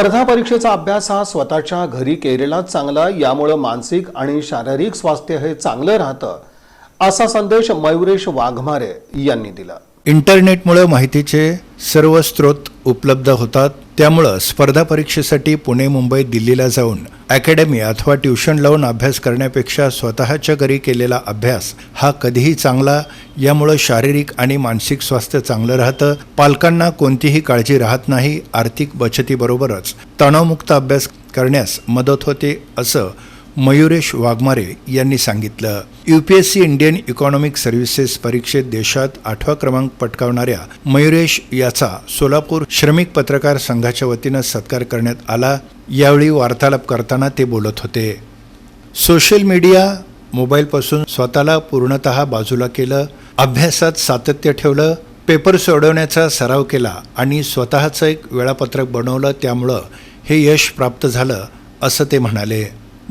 स्पर्धा परीक्षेचा अभ्यास हा स्वतःच्या घरी केलेलाच चांगला यामुळं मानसिक आणि शारीरिक स्वास्थ्य हे चांगलं राहतं असा संदेश मयुरेश वाघमारे यांनी दिला. इंटरनेटमुळे माहितीचे सर्व स्रोत उपलब्ध होतात. त्यामुळं स्पर्धा परीक्षेसाठी पुणे मुंबई दिल्लीला जाऊन अकॅडमी अथवा ट्युशन लावून अभ्यास करण्यापेक्षा स्वतःच्या घरी केलेला अभ्यास हा कधीही चांगला यामुळं शारीरिक आणि मानसिक स्वास्थ्य चांगलं राहतं. पालकांना कोणतीही काळजी राहत नाही. आर्थिक बचतीबरोबरच तणावमुक्त अभ्यास करण्यास मदत होते असं मयुरेश वाघमारे यांनी सांगितलं यूपीएससी इंडियन इकॉनॉमिक सर्व्हिसेस परीक्षेत देशात आठवा क्रमांक पटकावणाऱ्या मयुरेश याचा सोलापूर श्रमिक पत्रकार संघाच्या वतीनं सत्कार करण्यात आला. यावेळी वार्तालाप करताना ते बोलत होते. सोशल मीडिया मोबाईलपासून स्वतःला पूर्णतः बाजूला केलं अभ्यासात सातत्य ठेवलं पेपर सोडवण्याचा सराव केला आणि स्वतःचं एक वेळापत्रक बनवलं त्यामुळं हे यश प्राप्त झालं असं ते म्हणाले.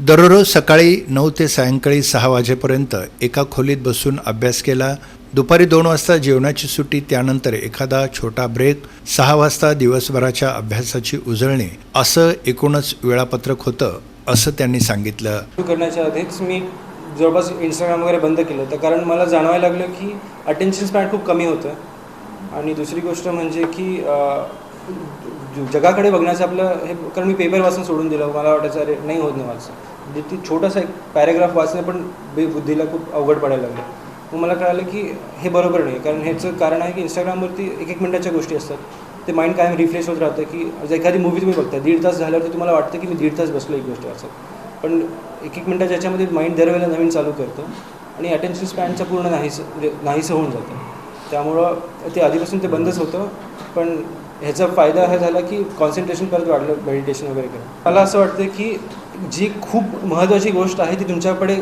दररोज सकाळी नऊ ते सायंकाळी सहा वाजेपर्यंत एका खोलीत बसून अभ्यास केला. दुपारी दोन वाजता जेवणाची सुट्टी त्यानंतर एखादा छोटा ब्रेक सहा वाजता दिवसभराच्या अभ्यासाची उजळणी असं एकूणच वेळापत्रक होतं असं त्यांनी सांगितलं. सुरू करण्याच्या आधीच मी जवळपास इंस्टाग्राम वगैरे बंद केलं होतं. कारण मला जाणवायला लागलं की अटेन्शन स्पॅन खूप कमी होतं. आणि दुसरी गोष्ट म्हणजे की अं, जगाकडे बघण्याचं आपलं हे कारण मी पेपर वाचून सोडून दिलं मला वाटायचं अरे नाही होत नाही वाचलं म्हणजे ती छोटासा एक पॅरेग्राफ वाचणं पण बे बुद्धीला खूप अवघड पडायला लागलं. मग मला कळालं की हे बरोबर नाही कारण ह्याचं कारण आहे की इंस्टाग्रामवरती एक एक मिनटाच्या गोष्टी असतात. ते माइंड कायम रिफ्रेश होत राहतं की जर एखादी मूवी तुम्ही बघता दीड तास झाल्यावरती तुम्हाला वाटतं की मी दीड तास बसलो एक गोष्ट वाचत. पण एक एक मिनटाच्या याच्यामध्ये माइंड दरवेळेला नवीन चालू करतो आणि अटेन्शन स्पॅनचं पूर्ण नाहीसं म्हणजे नाहीसं होऊन जातं. त्यामुळं ते आधीपासून ते बंदच होतं. पण ह्याचा फायदा हा झाला की कॉन्सन्ट्रेशन परत वाढलं मेडिटेशन वगैरे करून मला असं वाटतं की जी खूप महत्त्वाची गोष्ट आहे ती तुमच्याकडे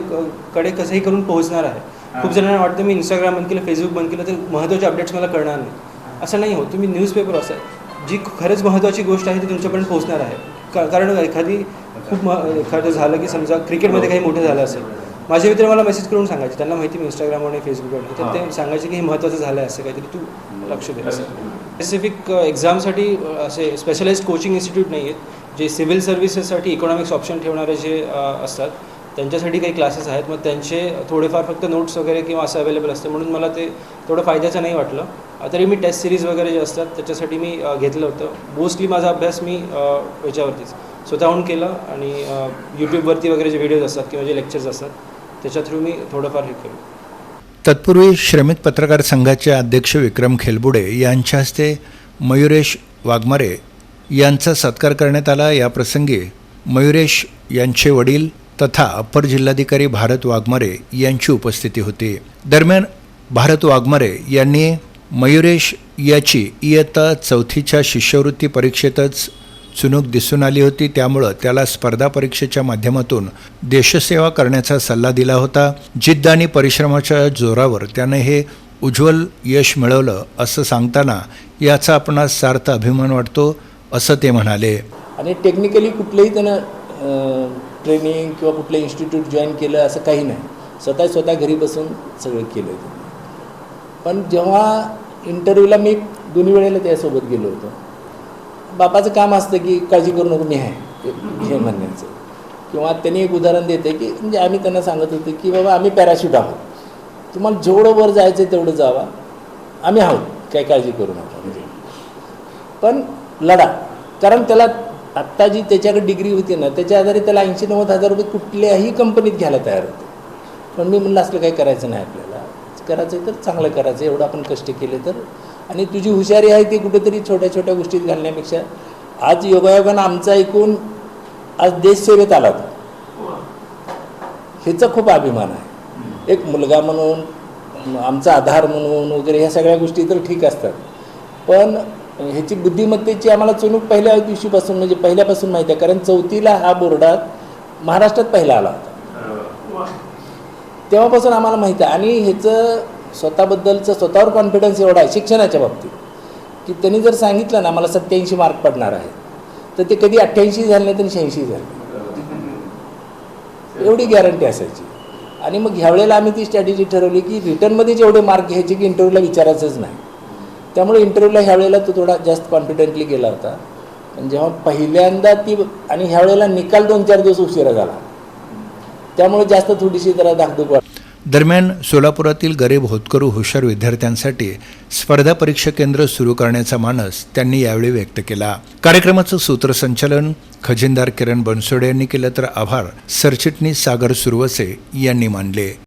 कडे कसंही करून पोहोचणार आहे. खूप जणांना वाटतं मी इंस्टाग्राम बंद केलं फेसबुक बंद केलं तर महत्त्वाचे अपडेट्स मला कळणार नाही. असं नाही होत. तुम्ही न्यूजपेपर असा जी खरंच महत्त्वाची गोष्ट आहे ती तुमच्यापर्यंत पोहोचणार आहे. का कारण एखादी खूप मह एखादं झालं की समजा क्रिकेटमध्ये काही मोठं झालं असेल. माझे मित्र मला मेसेज करून सांगायचे. त्यांना माहिती मी इंस्टाग्रामवर आणि फेसबुकवर तर ते सांगायचे की हे महत्त्वाचं झालं आहे असं काहीतरी तू लक्ष दे. स्पेसिफिक एक्झामसाठी uh, uh, असे स्पेशलाइज कोचिंग इन्स्टिट्यूट नाही आहेत जे सिव्हिल सर्व्हिसेससाठी इकॉनॉमिक्स ऑप्शन ठेवणारे जे uh, असतात त्यांच्यासाठी काही क्लासेस आहेत. मग त्यांचे थोडेफार फक्त नोट्स वगैरे किंवा असं अवेलेबल असतं. म्हणून मला ते थोडं फायद्याचं नाही वाटलं. तरी मी टेस्ट सिरीज वगैरे जे असतात त्याच्यासाठी मी घेतलं होतं. मोस्टली माझा अभ्यास मी याच्यावरतीच स्वतःहून केलं आणि यूट्यूबवरती वगैरे जे व्हिडिओज असतात किंवा जे लेक्चर्स असतात त्याच्या थ्रू मी थोडंफार हे केलं. तत्पूर्वी श्रमिक पत्रकार संघाचे अध्यक्ष विक्रम खेलबुडे यांच्या हस्ते मयुरेश वाघमारे यांचा सत्कार करण्यात आला. याप्रसंगी मयुरेश यांचे वडील तथा अप्पर जिल्हाधिकारी भारत वाघमारे यांची उपस्थिती होती. दरम्यान भारत वाघमारे यांनी मयुरेश याची इयत्ता चौथीच्या शिष्यवृत्ती परीक्षेतच चुनूक दिसून आली होती. त्यामुळं त्याला स्पर्धा परीक्षेच्या माध्यमातून देशसेवा करण्याचा सल्ला दिला होता. जिद्द आणि परिश्रमाच्या जोरावर त्यानं हे उज्ज्वल यश मिळवलं असं सांगताना याचा आपणास सार्थ अभिमान वाटतो असं ते म्हणाले. आणि टेक्निकली कुठलंही त्यानं ट्रेनिंग किंवा कुठलं इन्स्टिट्यूट जॉईन केलं असं काही नाही. स्वतः स्वतः घरी बसून सगळं केलं पण जेव्हा इंटरव्ह्यूला मी दोन्ही वेळेला त्यासोबत गेलो होतो. बापाचं काम असतं की काळजी करू नको मी आहे. हे म्हणण्याचं. किंवा त्यांनी एक उदाहरण देते की म्हणजे आम्ही त्यांना सांगत होतो की बाबा आम्ही पॅराशूट आहोत. तुम्हाला जेवढं वर जायचं आहे तेवढं जावा. आम्ही आहोत. काय काळजी करू नका. म्हणजे. पण लढा. कारण त्याला आत्ता जी त्याच्याकडे डिग्री होती ना त्याच्या आधारे त्याला ऐंशी नव्वद हजार रुपये कुठल्याही कंपनीत घ्यायला तयार होते. पण मी म्हणलं असलं काही करायचं नाही आपल्याला. करायचं तर चांगलं करायचं एवढं आपण कष्ट केले तर. आणि तुझी हुशारी आहे ती कुठेतरी छोट्या छोट्या गोष्टीत घालण्यापेक्षा. आज योगायोगानं आमचा ऐकून आज देशसेवेत आला होता. ह्याचा खूप अभिमान आहे. एक मुलगा म्हणून आमचा आधार म्हणून वगैरे ह्या सगळ्या गोष्टी तर ठीक असतात. पण ह्याची बुद्धिमत्तेची आम्हाला चुणूक पहिल्या दिवशीपासून म्हणजे पहिल्यापासून माहिती आहे. कारण चौथीला हा बोर्डात महाराष्ट्रात पहिला आला होता. तेव्हापासून आम्हाला माहीत आहे. आणि ह्याचं स्वतःबद्दलचं स्वतःवर कॉन्फिडन्स एवढा आहे शिक्षणाच्या बाबतीत. की त्यांनी जर सांगितलं ना मला सत्याऐंशी मार्क पडणार आहे तर ते कधी अठ्ठ्याऐंशी झाले नाही तर शहाऐंशी झाले एवढी गॅरंटी असायची. आणि मग ह्यावेळेला आम्ही ती स्ट्रॅटेजी ठरवली की रिटर्नमध्ये जेवढे मार्क घ्यायचे की इंटरव्ह्यूला विचारायचंच नाही. त्यामुळे इंटरव्ह्यूला ह्यावेळेला तो थोडा जास्त कॉन्फिडेंटली गेला होता. पण जेव्हा पहिल्यांदा ती आणि ह्यावेळेला निकाल दोन चार दिवस उशिरा झाला. त्यामुळे जास्त थोडीशी जरा धाकधूक दरम्यान सोलापुरातील गरीब होतकरू हुशार विद्यार्थ्यांसाठी स्पर्धा परीक्षा केंद्र सुरू करण्याचा मानस त्यांनी यावेळी व्यक्त केला. कार्यक्रमाचं सूत्रसंचालन खजिनदार किरण बनसोडे यांनी केलं तर आभार. सरचिटणीस सागर सुरवसे यांनी मानले.